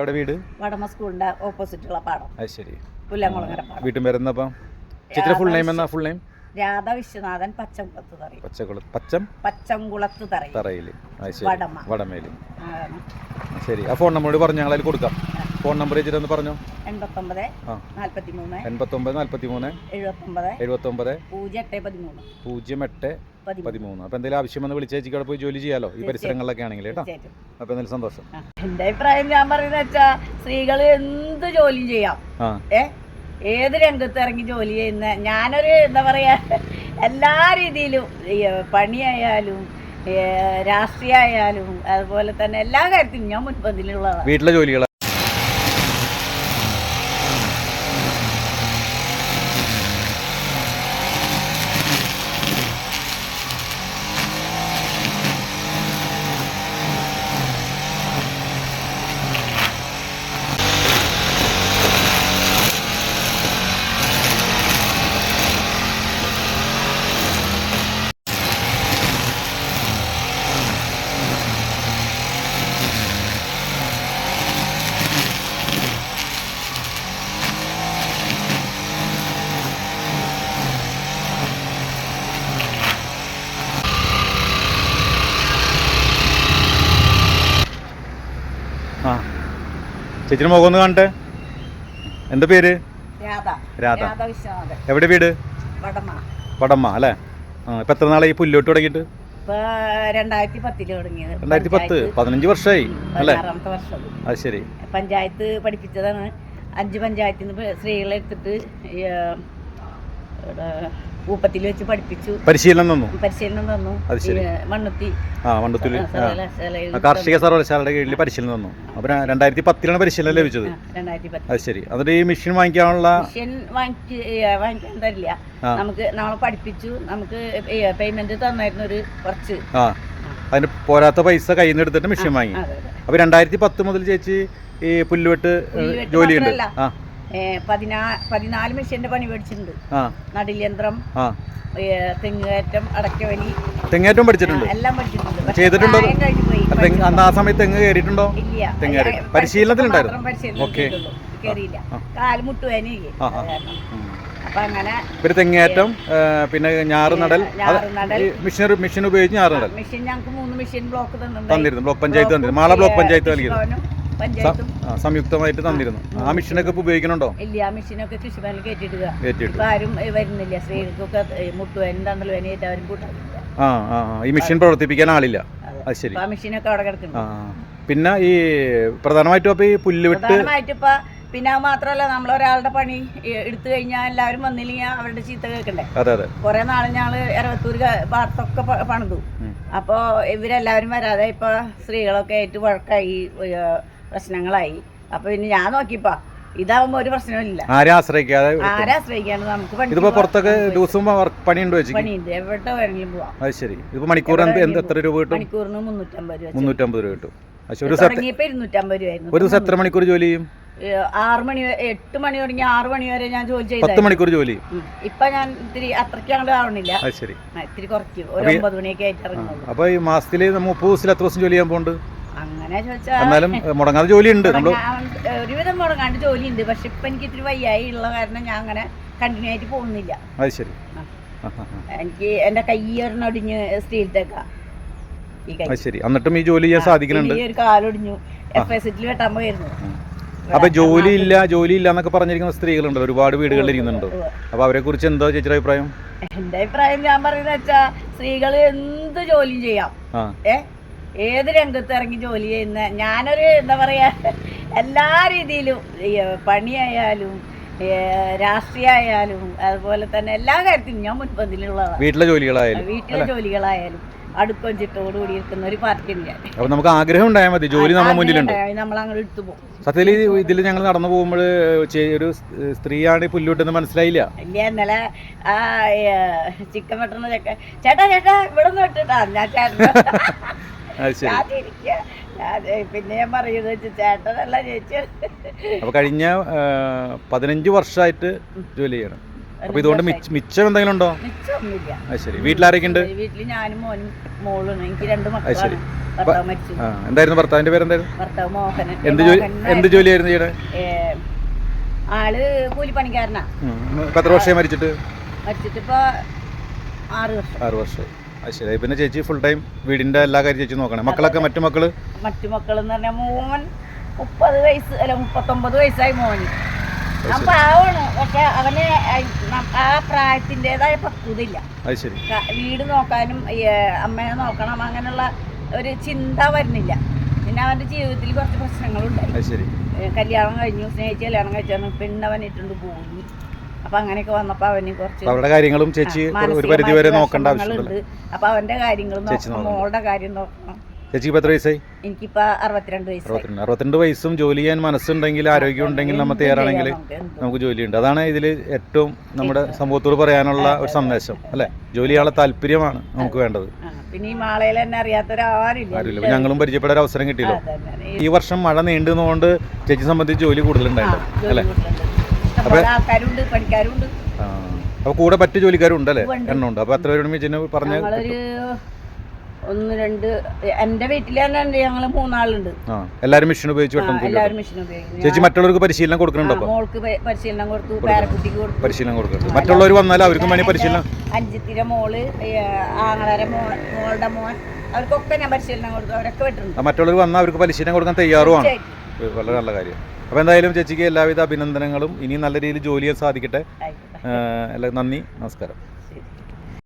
എവിടെ വീട്? വടമ സ്കൂളിന്റെ ഓപ്പോസിറ്റുള്ള പാടം. അത് ശരി. പുല്ലങ്കുളങ്ങര പാടം. വീട്ടും പേരെന്നപ്പം ചിത്ര ഫുൾ നെയിം എന്നാ ഫുൾ നെയിം രാധ വിശ്വനാഥൻ പച്ചംകുളത്ത് തറ പച്ചക്കുള പച്ചം? പച്ചംകുളത്ത് തറ തറയിൽ. അത് ശരി. വടമ. വടമേലി ശരി. ആ ഫോൺ നമ്പറോട് പറഞ്ഞു ഞങ്ങളതിൽ കൊടുക്കാം. ഫോൺ നമ്പർ വെച്ചിട്ടൊന്ന് പറഞ്ഞോ? എൺപത്തൊമ്പത് എൺപത്തൊമ്പത് എഴുപത്തൊമ്പത് എഴുപത്തൊമ്പത് പൂജ്യം എട്ട് പതിമൂന്ന് പൂജ്യം എട്ട് പതിമൂന്ന്. പതിമൂന്ന്. അപ്പോൾ എന്തെങ്കിലും ആവശ്യം വന്ന് വിളിച്ചേച്ചിക്ക് അവിടെ പോയി ജോലി ചെയ്യാലോ? ഈ പരിസരങ്ങളിലൊക്കെ ആണെങ്കിൽ കേട്ടോ. അപ്പോൾ എന്തായാലും സന്തോഷം. എന്റെ എന്റെ അഭിപ്രായം ഞാൻ പറയുന്നത് വെച്ചാ സ്ത്രീകൾ എന്ത് ജോലിയും ചെയ്യാം. ഏ? ഏത് രംഗത്ത് ഇറങ്ങി ജോലി ചെയ്യുന്ന ഞാനൊരു എന്താ പറയാ എല്ലാ രീതിയിലും പണിയായാലും രാഷ്ട്രീയമായാലും അതുപോലെ തന്നെ എല്ലാ കാര്യത്തിലും ഞാൻ മുൻപന്തിലുള്ളതാണ് വീട്ടിലെ ജോലികൾ ആ. ചേച്ചിയുടെ മുഖം ഒന്ന് കാണട്ടെ. എന്താ പേര്? രാധ. രാധ. വിശ്വനാഥൻ. എവിടെ വീട്? വടമ വടമ്മ അല്ലേ? ആ ഇപ്പം എത്ര നാളായി ഈ പുല്ലോട്ട് തുടങ്ങിയിട്ട്? ഇപ്പൊ രണ്ടായിരത്തി പത്തിൽ തുടങ്ങിയത്. രണ്ടായിരത്തി പത്ത് പഞ്ചായത്ത് പതിനഞ്ച് വർഷമായി അല്ലേ? പതിനാറാമത്തെ വർഷം. അത് ശരി. പഞ്ചായത്ത് പഠിപ്പിച്ചതാണ്. അഞ്ച് പഞ്ചായത്തിൽ നിന്ന് സ്ത്രീകളെ എടുത്തിട്ട് ഈ, ആ, ഇവിടെ ഊപ്പത്തിൽ വെച്ച് പഠിപ്പിച്ചു. പരിശീലനം തന്നു? പരിശീലനം തന്നു. മണ്ണുത്തി ആ കാർഷിക സർവകലാശാലയുടെ കീഴിൽ പരിശീലനം തന്നു. അപ്പൊ രണ്ടായിരത്തി പത്തിലാണ് പരിശീലനം ലഭിച്ചത്. അത് ശരി. എന്നിട്ട് ഈ മെഷീൻ വാങ്ങിക്കാനുള്ള മെഷീൻ വാങ്ങിക്കാൻ തരില്ല. നമുക്ക് നമ്മളെ പഠിപ്പിച്ചു. നമുക്ക് പേയ്മെന്റ് തന്നായിരുന്നു ഒരു കുറച്ച്. അതിന് പോരാത്ത പൈസ കയ്യിൽ നിന്ന് എടുത്തിട്ട് മെഷീൻ വാങ്ങി. അപ്പോൾ രണ്ടായിരത്തി പത്ത് മുതൽ ചേച്ചി ഈ പുല്ലുവെട്ട് ജോലിയുണ്ട്. ആ. പതിനാ പതിനാല് മെഷീന്റെ പണി മേടിച്ചിട്ടുണ്ട്. ഏ, തെങ്ങുകയറ്റം അടക്കവലി. തെങ്ങേറ്റം പഠിച്ചിട്ടുണ്ട്? എല്ലാം പഠിച്ചിട്ടുണ്ട്. ചെയ്തിട്ടുണ്ടോ? അന്ന് ആ സമയത്ത് തെങ്ങ് കയറിയിട്ടുണ്ടോ? തെങ്ങ് കയറി. പരിശീലനത്തിലുണ്ടായിരുന്നു? ഓക്കേ. ആ. ഉം. അപ്പൊ പിന്നെ തെങ്ങേറ്റം പിന്നെ ഞാറ് നടൽ. മെഷീൻ മെഷീൻ ഉപയോഗിച്ച് ഞാറ് നടൽ. മെഷീൻ ഞങ്ങൾക്ക് മൂന്ന് മെഷീൻ ബ്ലോക്ക് തന്നിട്ടുണ്ട്. തന്നിരുന്നു. ബ്ലോക്ക് പഞ്ചായത്ത് തന്നിരുന്നു. മാള ബ്ലോക്ക് പഞ്ചായത്ത് കൃഷി സംയുക്തമായിട്ട് തന്നിരുന്നു. ആ മെഷീനൊക്കെ ഇപ്പൊ ഉപയോഗിക്കണുണ്ടോ? ഇല്ല ആ മെഷീനൊക്കെ കൃഷിഭവനിൽ കയറ്റിയിടുക. ഇപ്പൊ ആരും വരുന്നില്ല. സ്ത്രീകൾക്കൊക്കെ മുട്ടു മുട്ടുവേനും തണ്ടലുവേനും അവരും കൂട്ടാറില്ല ആ ആ. ഈ മെഷീൻ പ്രവർത്തിപ്പിക്കാൻ ആളില്ല. അത്. ശരി. ആ മെഷീനൊക്കെ അവിടെ കിടക്കുന്നു. പിന്നെ ഈ പ്രധാനമായിട്ടും അപ്പൊ ഈ പുല്ല് വിട്ട് പിന്നെ അത് മാത്രമല്ല നമ്മൾ ഒരാളുടെ പണി എടുത്തു കഴിഞ്ഞാൽ എല്ലാവരും വന്നില്ലെങ്കിൽ അവരുടെ ചീത്ത കേൾക്കണ്ടേ? അതെ അതെ. കുറെ നാൾ ഞങ്ങൾ എറവത്തൂർ ഭാഗത്തൊക്കെ പണിതു. അപ്പോൾ ഇവരെല്ലാവരും വരാതെ ഇപ്പൊ സ്ത്രീകളൊക്കെ ആയിട്ട് വഴക്കായി പ്രശ്നങ്ങളായി. അപ്പൊ ഇനി ഞാൻ നോക്കിപ്പോ ഇതാവുമ്പോ ഒരു പ്രശ്നമില്ല ആരെ ആശ്രയിക്കാതെ ആരെ ആശ്രയിക്കാണ്ട് നമുക്ക് ഇതിപ്പോ പുറത്തൊക്കെ ദിവസവും വർക്ക് പണിയുണ്ട് വെച്ചിട്ട് പണിയുണ്ട്. എവിടെ വേണമെങ്കിലും പോവാം. അത് ശരി. ഇതിപ്പോ മണിക്കൂർ എന്ത് എന്ത് എത്ര രൂപ കിട്ടും? മണിക്കൂറിന് മുന്നൂറ്റമ്പത് രൂപ വെച്ച്. മുന്നൂറ്റമ്പത് രൂപ കിട്ടും. ഒരു ദിവസം എത്ര- മണിക്കൂർ ജോലി ചെയ്യും? ആറ് മണി എട്ട് മണി തുടങ്ങി ആറ് മണി വരെ ഞാൻ ജോലി പത്ത് ചെയ്തായിരുന്നു മണിക്കൂർ ജോലി? ഇപ്പൊ ഞാൻ ഇത്തിരി അത്രയ്ക്ക് അങ്ങോട്ട് ആവണില്ല. ഇത്തിരി കുറയ്ക്കും. ഒരു ഒമ്പത് മണിയൊക്കെ ആയിട്ട് ഇറങ്ങും അപ്പൊ ഈ മാസത്തിൽ മുപ്പത് ദിവസത്തിൽ എത്ര ദിവസം ജോലി ചെയ്യാൻ പോകുന്നുണ്ട് അങ്ങനെ ചോദിച്ചാൽ എന്നാലും മുടങ്ങാതെ ജോലി ഉണ്ട് നമ്മൾ ഒരുവിധം മുടങ്ങാണ്ട് ജോലിയുണ്ട്. പക്ഷെ ഇപ്പൊ എനിക്ക് ഇത്തിരി വയ്യായി ഉള്ള കാരണം ഞാൻ അങ്ങനെ കണ്ടിന്യൂ ആയിട്ട് പോകുന്നില്ല. അത് ശരി. എനിക്ക് എന്റെ കയ്യേറിനൊടിഞ്ഞ് സ്റ്റീൽ സ്റ്റീലത്തേക്ക ശരി. എന്നിട്ടും ഈ ജോലി ചെയ്യാൻ സാധിക്കുന്നുണ്ട്? ഒരു കാലൊടിഞ്ഞു എഫ് എസ് സിറ്റിൽ വെട്ടാൻ പോയിരുന്നു. അപ്പൊ ജോലി ഇല്ല ജോലി ഇല്ല എന്നൊക്കെ പറഞ്ഞിരിക്കുന്ന സ്ത്രീകളുണ്ട്. ഒരുപാട് വീടുകളിൽ ഇരിക്കുന്നുണ്ട്. അപ്പൊ അവരെ കുറിച്ച് എന്താ ചേച്ചിയുടെ അഭിപ്രായം? എന്റെ അഭിപ്രായം ഞാൻ പറയുന്നത് വെച്ചാ സ്ത്രീകൾ എന്ത് ജോലിയും ചെയ്യാം. ആ. ഏ? ഏത് രംഗത്ത് ഇറങ്ങി ജോലി ചെയ്യുന്ന ഞാനൊരു എന്താ പറയുക എല്ലാ രീതിയിലും പണിയായാലും രാഷ്ട്രീയമായാലും അതുപോലെ തന്നെ എല്ലാ കാര്യത്തിലും ഞാൻ മുൻപന്തിലുള്ളതാണ് വീട്ടിലെ ജോലികളായാലും വീട്ടിലെ ജോലികളായാലും അടുക്കം ചിട്ടോട് കൂടി ഇരിക്കുന്ന ഒരു പാർട്ടി അപ്പൊ നമുക്ക് ആഗ്രഹം ഉണ്ടായാൽ മതി ജോലി നമ്മുടെ മുന്നിലുണ്ട്. നമ്മൾ അങ്ങോട്ട് എടുത്തു പോകും. സത്യത്തിൽ ഇതിൽ ഞങ്ങൾ നടന്നു പോകുമ്പോൾ ഒരു സ്ത്രീയാണ് പുല്ലുവിട്ടെന്ന് മനസ്സിലായില്ല? ഇല്ല ഇന്നലെ ആ ചിക്കൻ വെട്ടുന്ന ചേട്ടാ ചേട്ടാ ഇവിടെ നിന്ന് വെട്ടിട്ടാ ഞാൻ ചേട്ടൻ പിന്നെ ഞാൻ പറയുന്നത് ചേട്ടനല്ല ചേച്ചി. അപ്പൊ കഴിഞ്ഞ പതിനഞ്ചു വർഷമായിട്ട് ജോലി ചെയ്യണം. അപ്പൊ ഇതുകൊണ്ട് മിച്ചം എന്തെങ്കിലും ഉണ്ടോ? അത് ശരി. വീട്ടിലാരൊക്കെ ഉണ്ട് വീട്ടിൽ ഞാനും മോനും മോളും എനിക്ക് രണ്ട് ശരി. മക്കളാണ് ഭർത്താവിന്റെ പേര് എന്തായിരുന്നു ഭർത്താവ് മോഹനൻ. എന്ത് ജോലി എന്ത് ജോലിയായിരുന്നു ചെയ്യണേ? ആൾ കൂലിപ്പണിക്കാരനാ. എത്ര വർഷമായി മരിച്ചിട്ട്? മരിച്ചിട്ടിപ്പോ ആറ് വർഷം. ആറ് വർഷമായി. അത് ശരി. പിന്നെ ചേച്ചി ഫുൾ ടൈം വീടിന്റെ എല്ലാ കാര്യം ചേച്ചി നോക്കണേ. മക്കളൊക്കെ മറ്റു മക്കൾ? മറ്റു മക്കൾ എന്ന് പറഞ്ഞാൽ മോൻ മുപ്പത് വയസ്സ് അല്ല മുപ്പത്തൊമ്പത് വയസ്സായി മോന്. അവൻ പാവമാണ്. പക്ഷെ അവന് ആ പ്രായത്തിന്റെതായ പക്വതയില്ല. അത് ശരി. വീട് നോക്കാനും അമ്മയെ നോക്കണം അങ്ങനെയുള്ള ഒരു ചിന്ത വരുന്നില്ല. പിന്നെ അവന്റെ ജീവിതത്തിൽ കുറച്ച് പ്രശ്നങ്ങളുണ്ടായി. കല്യാണം കഴിഞ്ഞു സ്നേഹിച്ച് കല്യാണം കഴിച്ചു പെണ്ണവനിട്ടുണ്ട് പോയി. അപ്പൊ അങ്ങനെയൊക്കെ വന്നപ്പോ അവന് കുറച്ച് അവരുടെ കാര്യങ്ങളും ചേച്ചി ഒരു പരിധി വരെ നോക്കേണ്ട ആവശ്യമുണ്ട്. അപ്പൊ അവന്റെ കാര്യങ്ങളും നോക്കണം. മോളുടെ കാര്യം നോക്കണം. ചേച്ചിക്ക് ഇപ്പോൾ എത്ര വയസ്സായി? എനിക്കിപ്പോ അറുപത്തിരണ്ട് വയസ്സ് അറുപത്തിരണ്ട്. വയസ്സും ജോലി ചെയ്യാൻ മനസ്സുണ്ടെങ്കിൽ ആരോഗ്യം ഉണ്ടെങ്കിൽ നമ്മൾ തയ്യാറാണെങ്കിൽ നമുക്ക്, ജോലിയുണ്ട്. അതാണ് ഇതിൽ ഏറ്റവും നമ്മുടെ സമൂഹത്തോട് പറയാനുള്ള ഒരു സന്ദേശം അല്ലേ? ജോലി ചെയ്യാനുള്ള താല്പര്യമാണ് നമുക്ക് വേണ്ടത്. പിന്നെ ഈ മാളയിൽ തന്നെ അറിയാത്തൊരാരില്ല ഞങ്ങളും പരിചയപ്പെടാൻ അവസരം കിട്ടിയല്ലോ. ഈ വർഷം മഴ നീണ്ടുന്നതുകൊണ്ട് ചേച്ചി സംബന്ധിച്ച് ജോലി കൂടുതലുണ്ടായിട്ടുണ്ട് ജോലി അല്ലേ? ആൾക്കാരുണ്ട് അപ്പോൾ കൂടെ പറ്റു ജോലിക്കാരും ഉണ്ടല്ലേ അപ്പൊ എണ്ണം ഉണ്ട് അപ്പോൾ എത്ര പേരോട് പറഞ്ഞ ഒന്ന് രണ്ട് എന്റെ വീട്ടിൽ തന്നെ ഞങ്ങൾ മൂന്നാളുണ്ട്. എല്ലാരും മെഷീൻ ഉപയോഗിച്ച് എല്ലാവരും മെഷീൻ ചേച്ചി മറ്റുള്ളവർക്ക് പരിശീലനം കൊടുക്കുന്നുണ്ടോ മോൾക്ക് പരിശീലനം കൊടുത്തു പേരക്കുട്ടിക്ക് കൊടുത്തു. പരിശീലനം കൊടുക്കുന്നുണ്ട്. മറ്റുള്ളവർ വന്നാൽ അവർക്കും വേണ്ടി പരിശീലനം. അഞ്ചിത്തിര മോൾ ആങ്ങളരെ മോളുടെ മോൻ അവർക്കൊക്കെ ഞാൻ പരിശീലനം കൊടുത്തു. അവരൊക്കെ വിട്ടിട്ടുണ്ട് മറ്റുള്ളവർ വന്നാൽ അവർക്ക് പരിശീലനം കൊടുക്കാൻ തയ്യാറുമാണ് വളരെ നല്ല കാര്യം. അപ്പോൾ എന്തായാലും ചേച്ചിക്ക് എല്ലാവിധ അഭിനന്ദനങ്ങളും. ഇനി നല്ല രീതിയിൽ ജോലി ചെയ്യാൻ സാധിക്കട്ടെ എല്ലാ നന്ദി. നമസ്കാരം.